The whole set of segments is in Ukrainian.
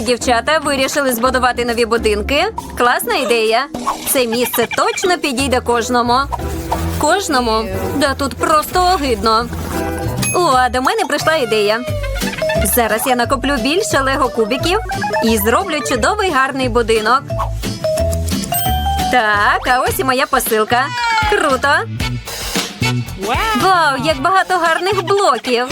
Дівчата! Вирішили збудувати нові будинки. Класна ідея. Це місце точно підійде кожному. Кожному? Да тут просто огидно. О, а до мене прийшла ідея. Зараз я накоплю більше лего кубиків і зроблю чудовий гарний будинок. Так, а ось і моя посилка. Круто. Вау, як багато гарних блоків.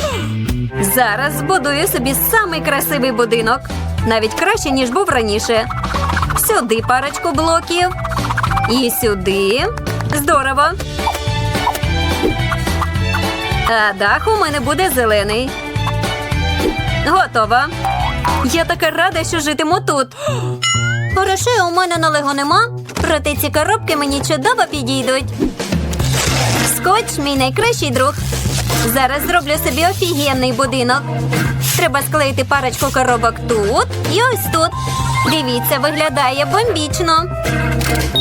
Зараз збудую собі самий красивий будинок. Навіть краще, ніж був раніше. Сюди парочку блоків. І сюди. Здорово. А дах у мене буде зелений. Готово. Я така рада, що житиму тут. Грошей у мене на лего нема, проте ці коробки мені чудово підійдуть. Скотч мій найкращий друг. Зараз зроблю собі офігенний будинок. Треба склеїти парочку коробок тут і ось тут. Дивіться, виглядає бомбічно.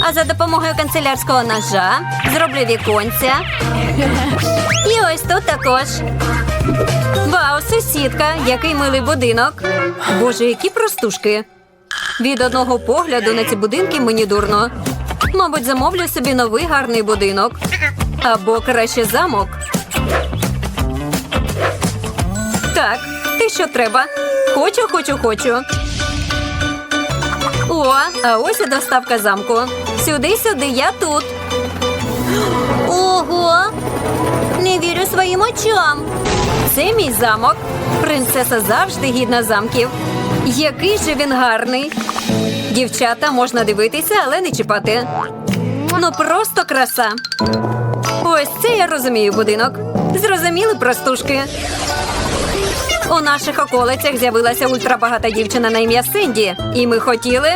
А за допомогою канцелярського ножа зроблю віконця. І ось тут також. Вау, сусідка, який милий будинок. Боже, які простушки. Від одного погляду на ці будинки мені дурно. Мабуть, замовлю собі новий гарний будинок. Або краще замок. Так, ти що треба? Хочу, хочу, хочу. О, а ось і доставка замку. Сюди, сюди, я тут. Ого! Не вірю своїм очам. Це мій замок. Принцеса завжди гідна замків. Який же він гарний. Дівчата можна дивитися, але не чіпати. Ну просто краса. Ось це я розумію будинок. Зрозуміли простушки. У наших околицях з'явилася ультрабагата дівчина на ім'я Синді. І ми хотіли.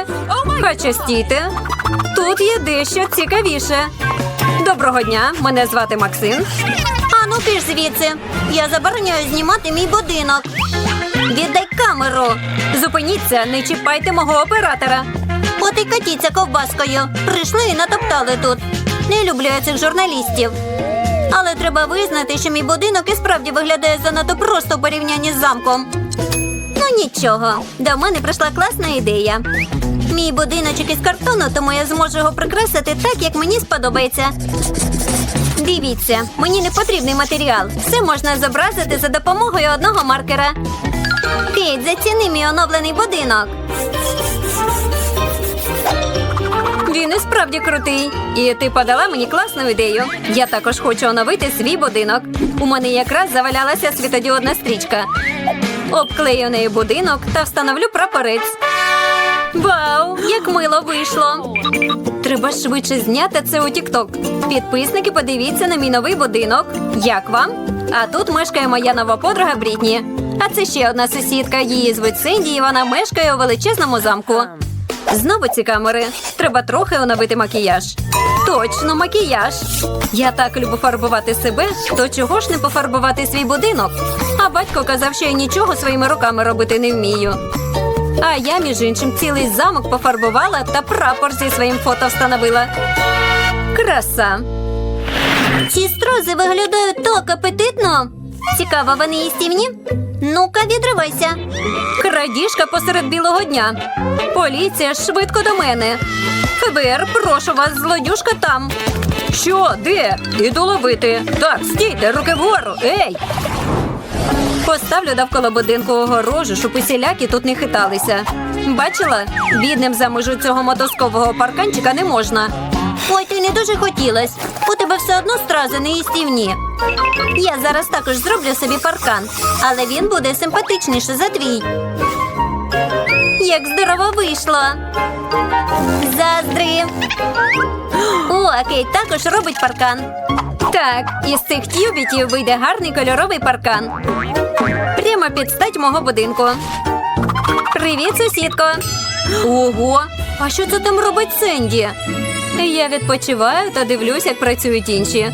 Хоча стійте. Тут є дещо цікавіше. Доброго дня, мене звати Максим. Ану піш звідси. Я забороняю знімати мій будинок. Віддай камеру. Зупиніться, не чіпайте мого оператора. От і катіться ковбаскою. Прийшли і натоптали тут. Не люблю я цих журналістів. Але треба визнати, що мій будинок і справді виглядає занадто просто в порівнянні з замком. Ну нічого, до мене прийшла класна ідея. Мій будиночок із картону, тому я зможу його прикрасити так, як мені сподобається. Дивіться, мені не потрібний матеріал. Все можна зобразити за допомогою одного маркера. Кейт, заціни мій оновлений будинок. Він і справді крутий. І ти подала мені класну ідею. Я також хочу оновити свій будинок. У мене якраз завалялася світодіодна стрічка. Обклею нею будинок та встановлю прапорець. Вау, як мило вийшло! Треба швидше зняти це у Тікток. Підписники, подивіться на мій новий будинок. Як вам? А тут мешкає моя нова подруга Брітні. А це ще одна сусідка. Її звуть Синді, і вона мешкає у величезному замку. Знову ці камери. Треба трохи оновити макіяж. Точно, макіяж. Я так люблю фарбувати себе, то чого ж не пофарбувати свій будинок? А батько казав, що я нічого своїми руками робити не вмію. А я, між іншим, цілий замок пофарбувала та прапор зі своїм фото встановила. Краса. Ці стрози виглядають так апетитно. Цікаво, вони їстівні? Ну-ка, відривайся. Крадіжка посеред білого дня. Поліція швидко до мене. ФБР, прошу вас, злодюжка там. Що, де? Іду ловити. Так, стійте, руки вгору. Ей! Поставлю довкола будинку огорожу, щоб усілякі тут не хиталися. Бачила? Бідним за межу цього мотоскового парканчика не можна. Ой, ти не дуже хотілось. У тебе все одно стрази не їстівні. Я зараз також зроблю собі паркан, але він буде симпатичніше за твій. Як здорово вийшло. Заздри. О, Кейт також робить паркан. Так, із цих тюбітів вийде гарний кольоровий паркан. Прямо під стать мого будинку. Привіт, сусідко. Ого, а що це там робить Сенді? Я відпочиваю та дивлюсь, як працюють інші.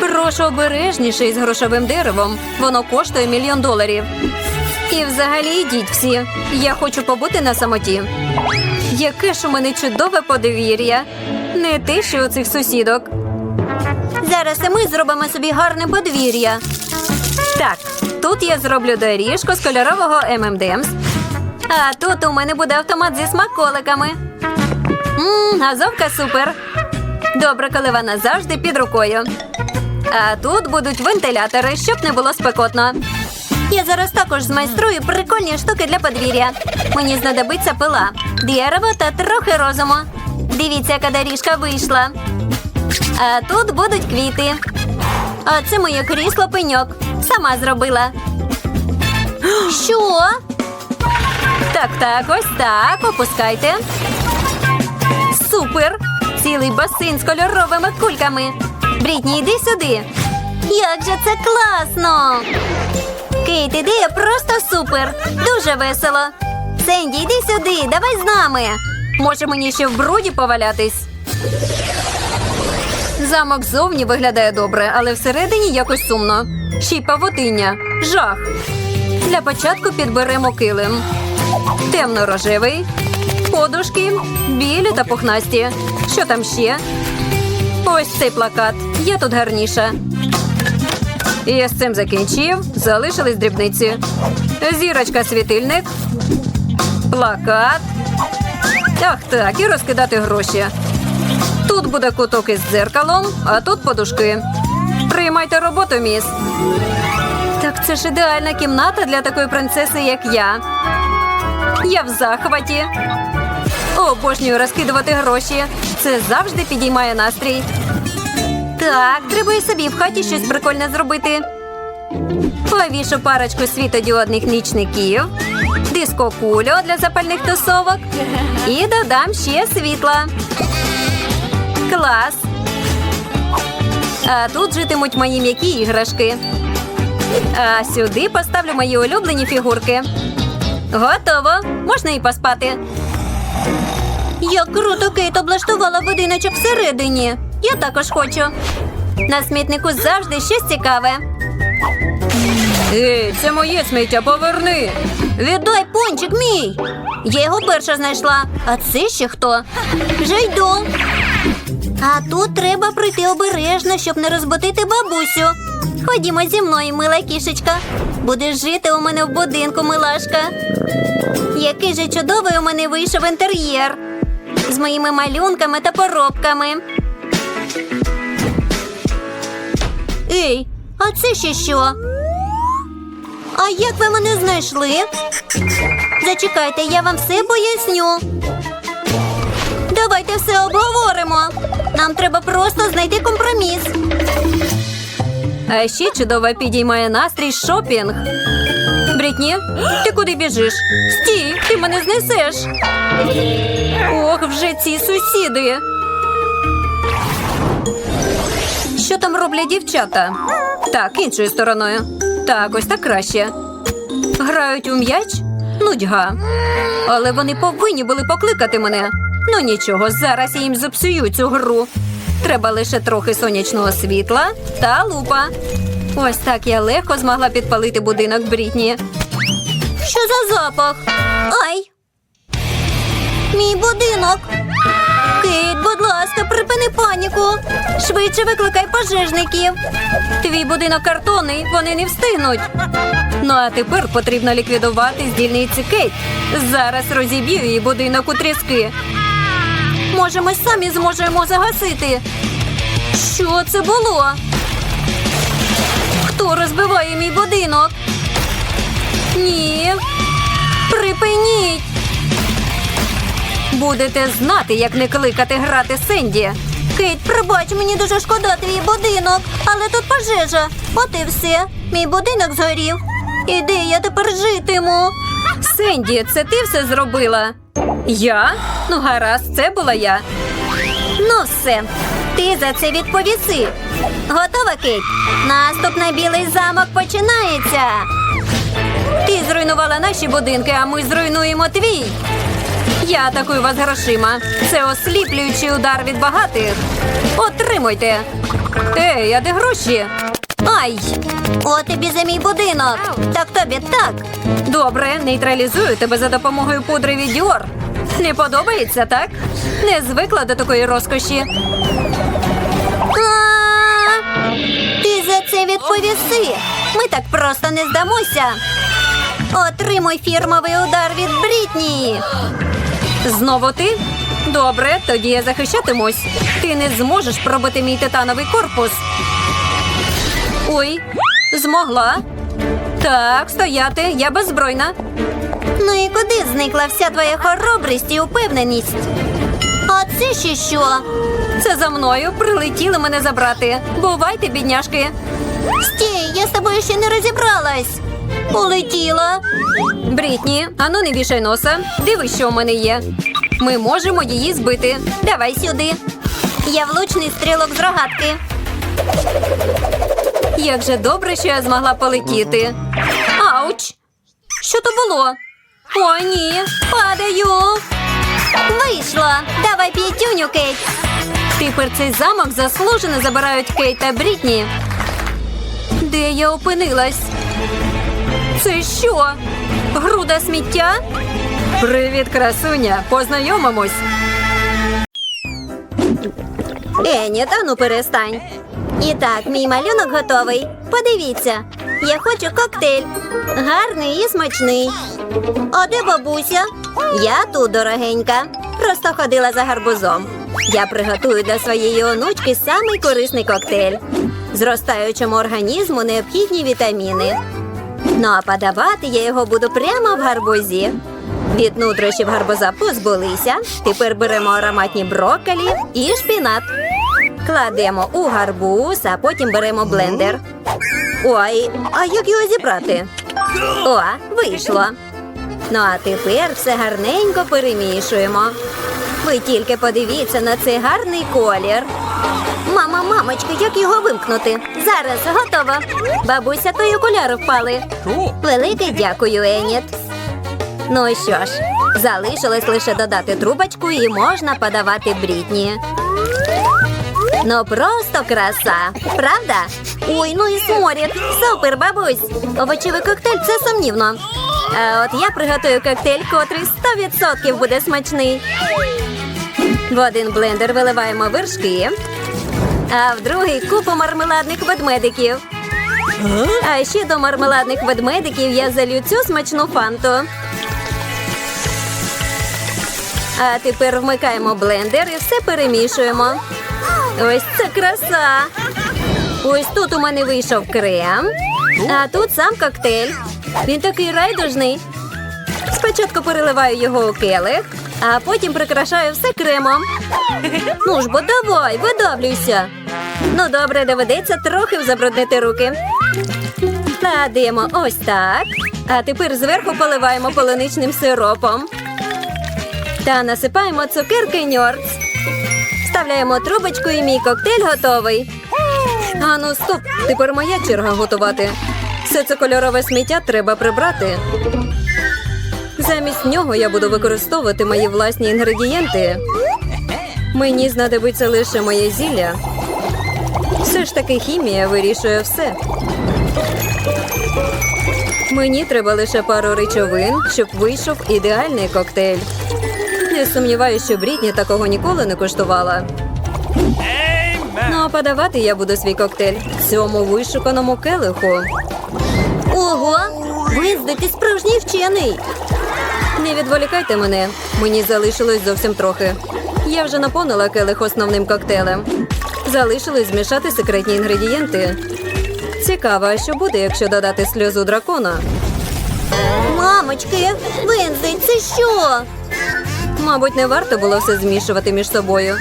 Прошу обережніше із грошовим деревом. Воно коштує мільйон доларів. І взагалі йдіть всі. Я хочу побути на самоті. Яке ж у мене чудове подвір'я. Не те, що у цих сусідок. Зараз і ми зробимо собі гарне подвір'я. Так, тут я зроблю доріжку з кольорового ММДМС. А тут у мене буде автомат зі смаколиками. Мм, газовка супер. Добре, коли вона завжди під рукою. А тут будуть вентилятори, щоб не було спекотно. Я зараз також змайструю прикольні штуки для подвір'я. Мені знадобиться пила, дерево та трохи розуму. Дивіться, яка доріжка вийшла. А тут будуть квіти. А це моє крісло пеньок. Сама зробила. Що? Так, так, ось так. Опускайте. Супер! Цілий басейн з кольоровими кульками. Брітні, йди сюди. Як же це класно! Кейт, ідея просто супер. Дуже весело. Сенді, йди сюди, давай з нами. Може мені ще в бруді повалятись. Замок зовні виглядає добре, але всередині якось сумно. Ще й павутиння. Жах. Для початку підберемо килим. Темно-рожевий, подушки, білі та пухнасті. Що там ще? Ось цей плакат. Я тут гарніша. І я з цим закінчив. Залишились дрібниці. Зірочка світильник. Плакат. Ах так, і розкидати гроші. Тут буде куток із дзеркалом, а тут подушки. Приймайте роботу, міс. Так це ж ідеальна кімната для такої принцеси, як я. Я в захваті. Обожнюю розкидувати гроші. Це завжди підіймає настрій. Так, треба і собі в хаті щось прикольне зробити. Повішу парочку світодіодних нічників, дискокулю для запальних тусовок і додам ще світла. Клас. А тут житимуть мої м'які іграшки. А сюди поставлю мої улюблені фігурки. Готово. Можна і поспати. Як круто Кейт облаштувала будиночок всередині. Я також хочу. На смітнику завжди щось цікаве. Ей, це моє сміття, поверни. Віддай пончик мій. Я його перша знайшла. А це ще хто? Вже йду. А тут треба прийти обережно, щоб не розбудити бабусю. Ходімо зі мною, мила кішечка. Будеш жити у мене в будинку, милашка. Який же чудовий у мене вийшов інтер'єр. З моїми малюнками та поробками. Ей, а це ще що? А як ви мене знайшли? Зачекайте, я вам все поясню. Давайте все обговоримо. Нам треба просто знайти компроміс. А ще чудово підіймає настрій шопінг. Брітні, ти куди біжиш? Стій, ти мене знесеш. Ох, вже ці сусіди. Що там роблять дівчата? Так, іншою стороною. Так, ось так краще. Грають у м'яч? Нудьга. Але вони повинні були покликати мене. Ну нічого, зараз я їм зіпсую цю гру. Треба лише трохи сонячного світла та лупа. Ось так я легко змогла підпалити будинок Брітні. Що за запах? Ай! Мій будинок. Кейт, будь ласка, припини паніку. Швидше викликай пожежників. Твій будинок картонний, вони не встигнуть. Ну а тепер потрібно ліквідувати з дільниці Кейт. Зараз розіб'ю її будинок у тріски. Може, ми самі зможемо загасити. Що це було? Хто розбиває мій будинок? Ні. Припиніть. Будете знати, як не кликати грати Сенді. Кейт, пробач, мені дуже шкода твій будинок, але тут пожежа. От і все. Мій будинок згорів. І де я тепер житиму? Сенді, це ти все зробила? Я? Ну, гаразд, це була я. Ну все, ти за це відповіси. Готова, Кейт? Наступ на білий замок починається. Ти зруйнувала наші будинки, а ми зруйнуємо твій. Я атакую вас грошима. Це осліплюючий удар від багатих. Отримуйте. Ей, а де гроші? Ай! От тобі за мій будинок. Так тобі так. Добре, нейтралізую тебе за допомогою пудри від Dior. Не подобається, так? Не звикла до такої розкоші. Ти за це відповіси. Ми так просто не здамося. Отримуй фірмовий удар від Брітні. Знову ти? Добре, тоді я захищатимусь. Ти не зможеш пробити мій титановий корпус. Ой, змогла. Так, стояти, я беззбройна. Ну і куди зникла вся твоя хоробрість і упевненість? А це ще що? Це за мною прилетіли мене забрати. Бувайте, бідняшки. Стій, я з тобою ще не розібралась. Полетіла. Брітні, ану не вішай носа. Дивись, що у мене є. Ми можемо її збити. Давай сюди. Я влучний стрілок з рогатки. Як же добре, що я змогла полетіти. Ауч! Що то було? О, ні, падаю. Вийшла. Давай п'ятюню, Кейт. Тепер цей замок заслужено забирають Кейт та Брітні. Де я опинилась? Це що? Груда сміття? Привіт, красуня! Познайомимось. Ені, та ну перестань. І так, мій малюнок готовий. Подивіться, я хочу коктейль. Гарний і смачний. А де бабуся? Я тут, дорогенька. Просто ходила за гарбузом. Я приготую для своєї онучки самий корисний коктейль. Зростаючому організму необхідні вітаміни. Ну а подавати я його буду прямо в гарбузі. Від нутрощів гарбуза позбулися. Тепер беремо ароматні брокколі і шпінат. Кладемо у гарбуз, а потім беремо блендер. Ой, а як його зібрати? О, вийшло. Ну а тепер все гарненько перемішуємо. Ви тільки подивіться на цей гарний колір. Мама, мамочка, як його вимкнути? Зараз готово. Бабуся, твої окуляри впали. Велике дякую, Еніт. Ну що ж, залишилось лише додати трубочку і можна подавати брітні. Ну просто краса, правда? Ой, ну і сморід. Супер, бабусь. Овочевий коктейль це сумнівно. А от я приготую коктейль, котрий 100% буде смачний. В один блендер виливаємо вершки, а в другий купу мармеладних ведмедиків. А ще до мармеладних ведмедиків я залю цю смачну фанту. А тепер вмикаємо блендер і все перемішуємо. Ось це краса. Ось тут у мене вийшов крем, а тут сам коктейль. Він такий райдужний. Спочатку переливаю його у келих, а потім прикрашаю все кремом. Ну ж бо давай, видавлюйся. Ну добре, доведеться трохи забруднити руки. Кладемо ось так. А тепер зверху поливаємо полуничним сиропом. Та насипаємо цукерки ньорц. Вставляємо трубочку і мій коктейль готовий. А ну стоп, тепер моя черга готувати. Все це кольорове сміття треба прибрати. Замість нього я буду використовувати мої власні інгредієнти. Мені знадобиться лише моє зілля. Все ж таки хімія вирішує все. Мені треба лише пару речовин, щоб вийшов ідеальний коктейль. Не сумніваюся, що Брітні такого ніколи не коштувала. Ну а подавати я буду свій коктейль в цьому вишуканому келиху. Ого, ти справжній вчений. Не відволікайте мене, мені залишилось зовсім трохи. Я вже наповнила келих основним коктейлем. Залишилось змішати секретні інгредієнти. Цікаво, а що буде, якщо додати сльозу дракона? Мамочки, Венздей, це що? Мабуть, не варто було все змішувати між собою.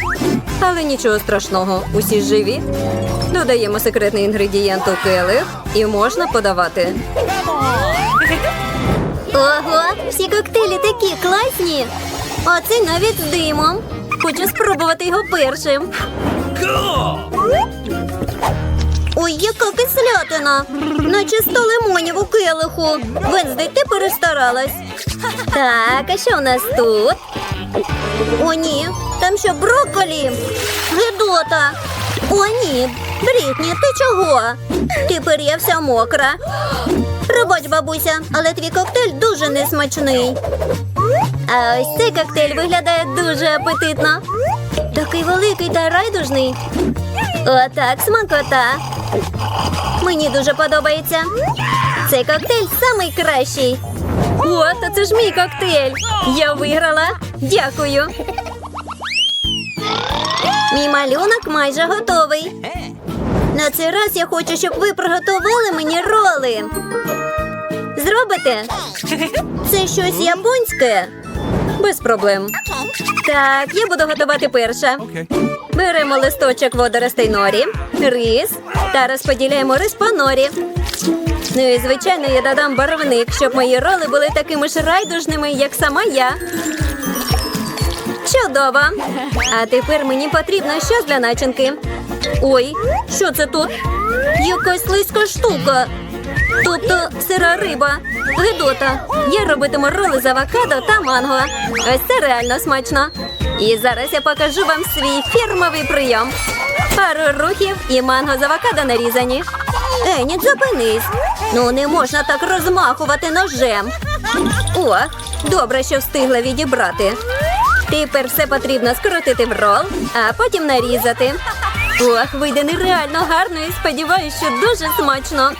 Але нічого страшного, усі живі. Додаємо секретний інгредієнт у келих і можна подавати. Ого, всі коктейлі такі класні. А цей навіть з димом. Хочу спробувати його першим. Ой, яка кислятина! Наче сто лимонів у келиху. Венздей, ти перестаралась. Так, а що у нас тут? О, ні, там що брокколі? Гидота. О, ні, Брітні, ти чого? Тепер я вся мокра. Пробач, бабуся, але твій коктейль дуже несмачний. А ось цей коктейль виглядає дуже апетитно. Такий великий та райдужний. Отак, смакота. Мені дуже подобається. Цей коктейль самий кращий. О, та це ж мій коктейль. Я виграла. Дякую. Мій малюнок майже готовий. На цей раз я хочу, щоб ви приготували мені роли. Зробите? Це щось японське. Без проблем. Так, я буду готувати перша. Беремо листочок водоростей норі, рис та розподіляємо рис по норі. Ну і звичайно, я додам барвник, щоб мої роли були такими ж райдужними, як сама я. Чудово! А тепер мені потрібно щось для начинки. Ой, що це тут? Якась слизька штука. Тобто сира риба. Гедота. Я робитиму роли з авокадо та манго. Ось це реально смачно. І зараз я покажу вам свій фірмовий прийом. Пару рухів і манго з авокадо нарізані. Еніт, зупинись. Ну не можна так розмахувати ножем. О, добре, що встигла відібрати. Тепер все потрібно скрутити в рол, а потім нарізати. Ох, вийде нереально гарно і сподіваюся, що дуже смачно.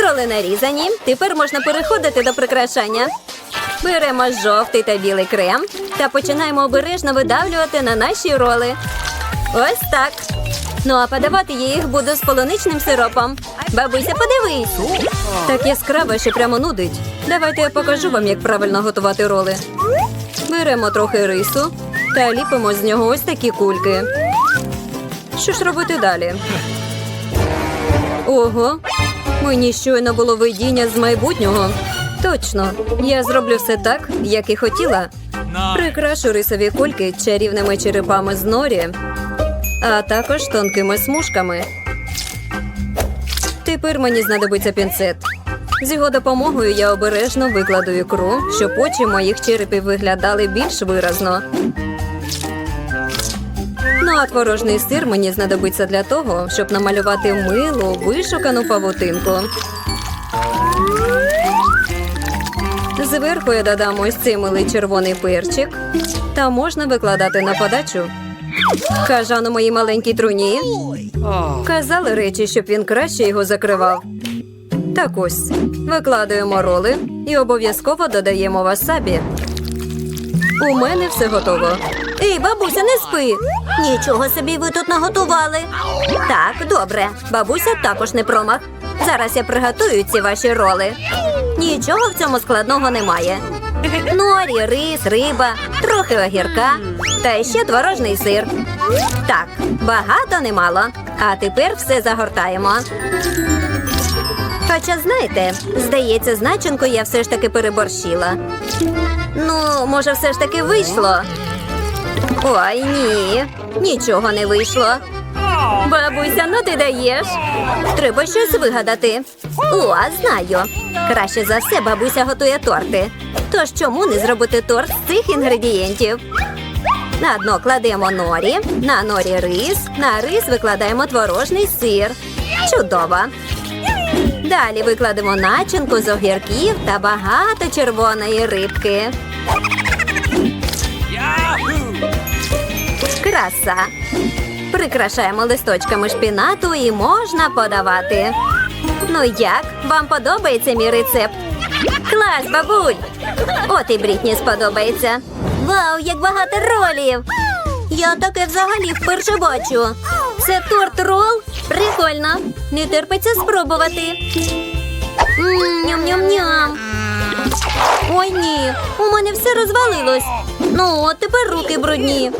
Роли нарізані. Тепер можна переходити до прикрашання. Беремо жовтий та білий крем та починаємо обережно видавлювати на наші роли. Ось так. Ну а подавати я їх буду з полуничним сиропом. Бабуся, подивись. Так яскраво, що прямо нудить. Давайте я покажу вам, як правильно готувати роли. Беремо трохи рису та ліпимо з нього ось такі кульки. Що ж робити далі? Ого, мені щойно було видіння з майбутнього. Точно, я зроблю все так, як і хотіла. Прикрашу рисові кульки чарівними черепами з норі, а також тонкими смужками. Тепер мені знадобиться пінцет. З його допомогою я обережно викладу ікру, щоб очі моїх черепів виглядали більш виразно. Ну а творожний сир мені знадобиться для того, щоб намалювати милу, вишукану павутинку. Зверху я додам ось цей милий червоний перчик. Та можна викладати на подачу. Кажану моїй маленькій труні. Казали речі, щоб він краще його закривав. Так ось, викладаємо роли і обов'язково додаємо васабі. У мене все готово. Ей, бабуся, не спи. Нічого собі ви тут наготували. Так, добре. Бабуся також не промах. Зараз я приготую ці ваші роли. Нічого в цьому складного немає. Норі, рис, риба, трохи огірка та ще творожний сир. Так, багато немало. А тепер все загортаємо. Хоча, знаєте, здається, з начинкою я все ж таки переборщила. Ну, може, все ж таки вийшло. Ой, ні, нічого не вийшло. Бабуся, ну ти даєш. Треба щось вигадати. О, знаю. Краще за все бабуся готує торти. Тож чому не зробити торт з цих інгредієнтів? На дно кладемо норі, на норі рис, на рис викладаємо творожний сир. Чудово. Далі викладемо начинку з огірків та багато червоної рибки. Краса. Прикрашаємо листочками шпінату і можна подавати. Ну як? Вам подобається мій рецепт? Клас, бабуль! От і Брітні сподобається. Вау, як багато ролів! Я таке взагалі вперше бачу. Це торт рол? Прикольно. Не терпиться спробувати. Ням-ням-ням. Ой ні, у мене все розвалилось. Ну, от тепер руки брудні.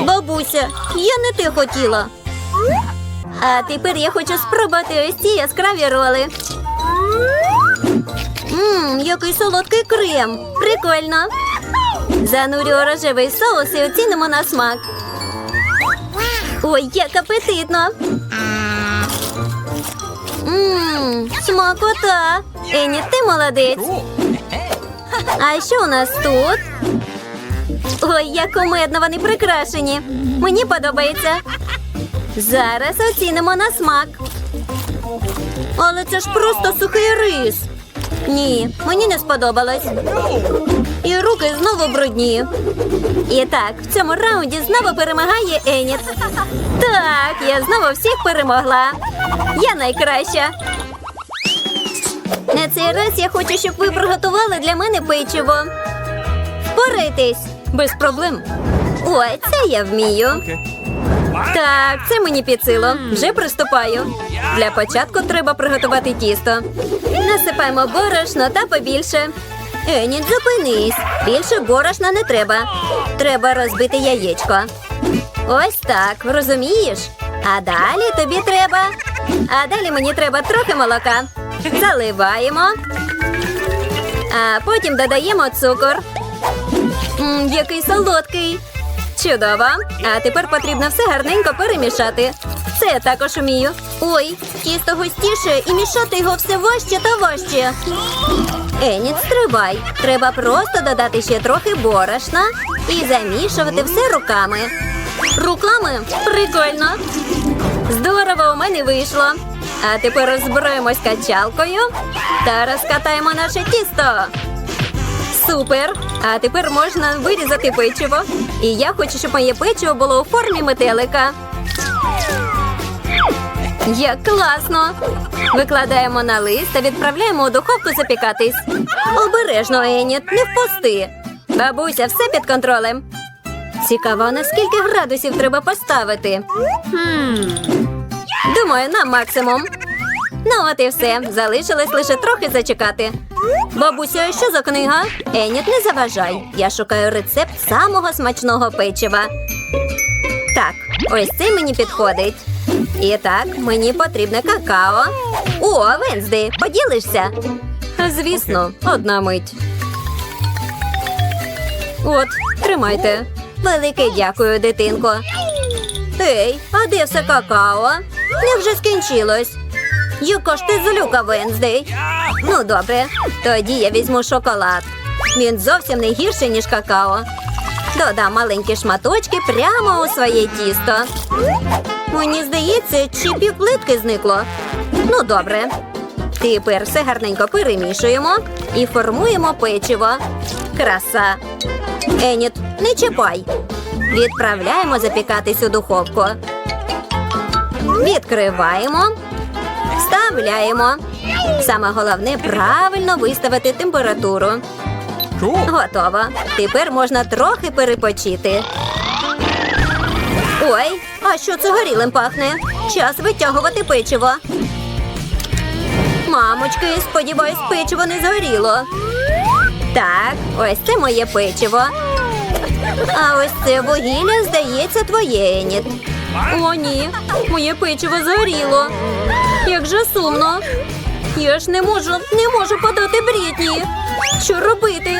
Бабуся, я не те хотіла. А тепер я хочу спробувати ось ці яскраві роли. Ммм, який солодкий крем. Прикольно. Занурю рожевий соус і оцінимо на смак. Ой, як апетитно. Ммм, смакота. Ені, ти молодець. А що у нас тут? Ой, як кумедно вони прикрашені. Мені подобається. Зараз оцінимо на смак. Але це ж просто сухий рис. Ні, мені не сподобалось. І руки знову брудні. І так, в цьому раунді знову перемагає Еніт. Так, я знову всіх перемогла. Я найкраща. На цей раз я хочу, щоб ви приготували для мене печиво. Впорайтесь. Без проблем. Ой, це я вмію. Так, це мені під силу. Вже приступаю. Для початку треба приготувати тісто. Насипаємо борошно та побільше. Еніт, зупинись. Більше борошна не треба. Треба розбити яєчко. Ось так, розумієш? А далі тобі треба. А далі мені треба трохи молока. Заливаємо. А потім додаємо цукор. М, який солодкий. Чудово. А тепер потрібно все гарненько перемішати. Це я також вмію. Ой, тісто густіше і мішати його все важче та важче. Еніт, стривай. Треба просто додати ще трохи борошна і замішувати все руками. Руками? Прикольно. Здорово у мене вийшло. А тепер розбираємось качалкою та розкатаємо наше тісто. Супер! А тепер можна вирізати печиво. І я хочу, щоб моє печиво було у формі метелика. Як класно! Викладаємо на лист та відправляємо у духовку запікатись. Обережно, Еніт, не впусти. Бабуся, все під контролем. Цікаво, на скільки градусів треба поставити? Думаю, на максимум. Ну, от і все. Залишилось лише трохи зачекати. Бабуся, що за книга? Еніт, не заважай. Я шукаю рецепт самого смачного печива. Так, ось це мені підходить. І так, мені потрібне какао. О, Венсди, поділишся? Звісно, одна мить. От, тримайте. Велике дякую, дитинко. Ей, а де все какао? Невже скінчилось? Яка ж ти злюка, Венздей? Ну, добре, тоді я візьму шоколад. Він зовсім не гірший, ніж какао. Додам маленькі шматочки прямо у своє тісто. Мені здається, чи півплитки зникло. Ну, добре. Тепер все гарненько перемішуємо і формуємо печиво. Краса. Еніт, не чіпай. Відправляємо запікатись у духовку. Відкриваємо. Вставляємо. Саме головне правильно виставити температуру. Готово. Тепер можна трохи перепочити. Ой, а що це горілим пахне? Час витягувати печиво. Мамочки, сподіваюсь, печиво не згоріло. Так, ось це моє печиво. А ось це вугілля, здається, твоє, Еніт. О, ні, моє печиво згоріло. Як же сумно. Я ж не можу, не можу подати Брітні. Що робити?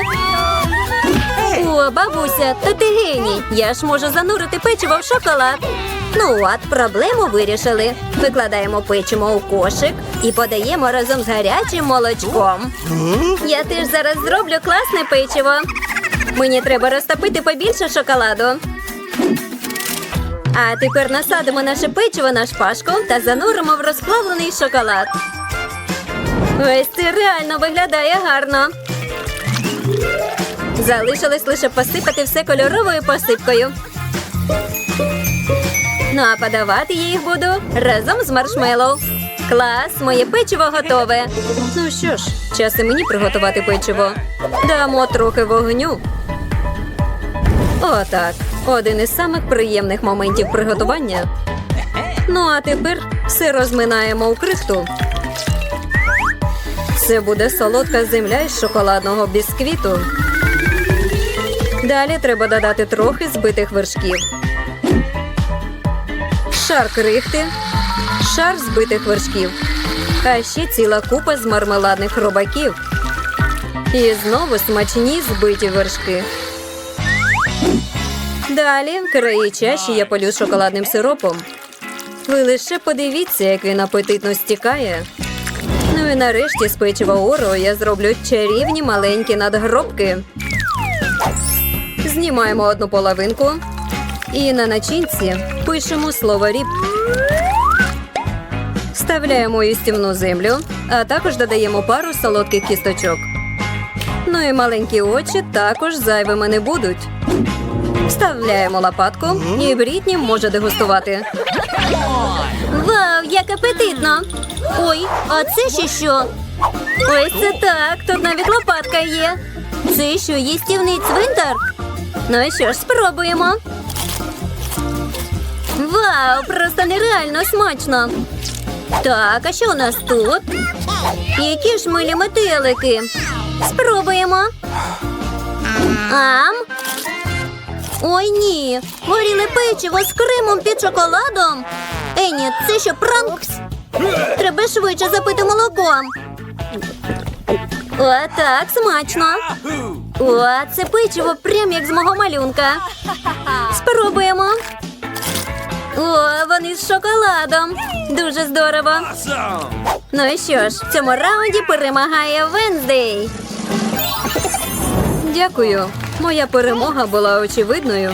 О, бабуся, та ти геній. Я ж можу занурити печиво в шоколад. Ну от, проблему вирішили. Викладаємо печиво у кошик і подаємо разом з гарячим молочком. Я теж зараз зроблю класне печиво. Мені треба розтопити побільше шоколаду. А тепер насадимо наше печиво на шпажку та зануримо в розплавлений шоколад. Ось це реально виглядає гарно. Залишилось лише посипати все кольоровою посипкою. Ну а подавати я їх буду разом з маршмеллоу. Клас, моє печиво готове. Ну що ж, час і мені приготувати печиво. Дамо трохи вогню. Отак. Один із самих приємних моментів приготування. Ну а тепер все розминаємо у крихту. Це буде солодка земля із шоколадного бісквіту. Далі треба додати трохи збитих вершків. Шар крихти, шар збитих вершків, а ще ціла купа з мармеладних робаків. І знову смачні збиті вершки. Далі краї чаші я полю шоколадним сиропом. Ви лише подивіться, як він апетитно стікає. Ну і нарешті з печива Оро я зроблю чарівні маленькі надгробки. Знімаємо одну половинку і на начинці пишемо слово ріб. Вставляємо їстівну землю, а також додаємо пару солодких кісточок. Ну і маленькі очі також зайвими не будуть. Вставляємо лопатку, і Брітні може дегустувати. Вау, як апетитно! Ой, а це ще що? Ось це так. Тут навіть лопатка є. Це що, їстівний цвинтар? Ну що ж, спробуємо. Вау, просто нереально смачно. Так, а що у нас тут? Які ж милі метелики? Спробуємо. Ам? Ой, ні. Горіле печиво з кремом під шоколадом. Ені, це що, пранк? Треба швидше запити молоком. О, так, смачно. О, це печиво прям як з мого малюнка. Спробуємо. О, вони з шоколадом. Дуже здорово. Ну і що ж, в цьому раунді перемагає Венздей. Дякую. Моя перемога була очевидною.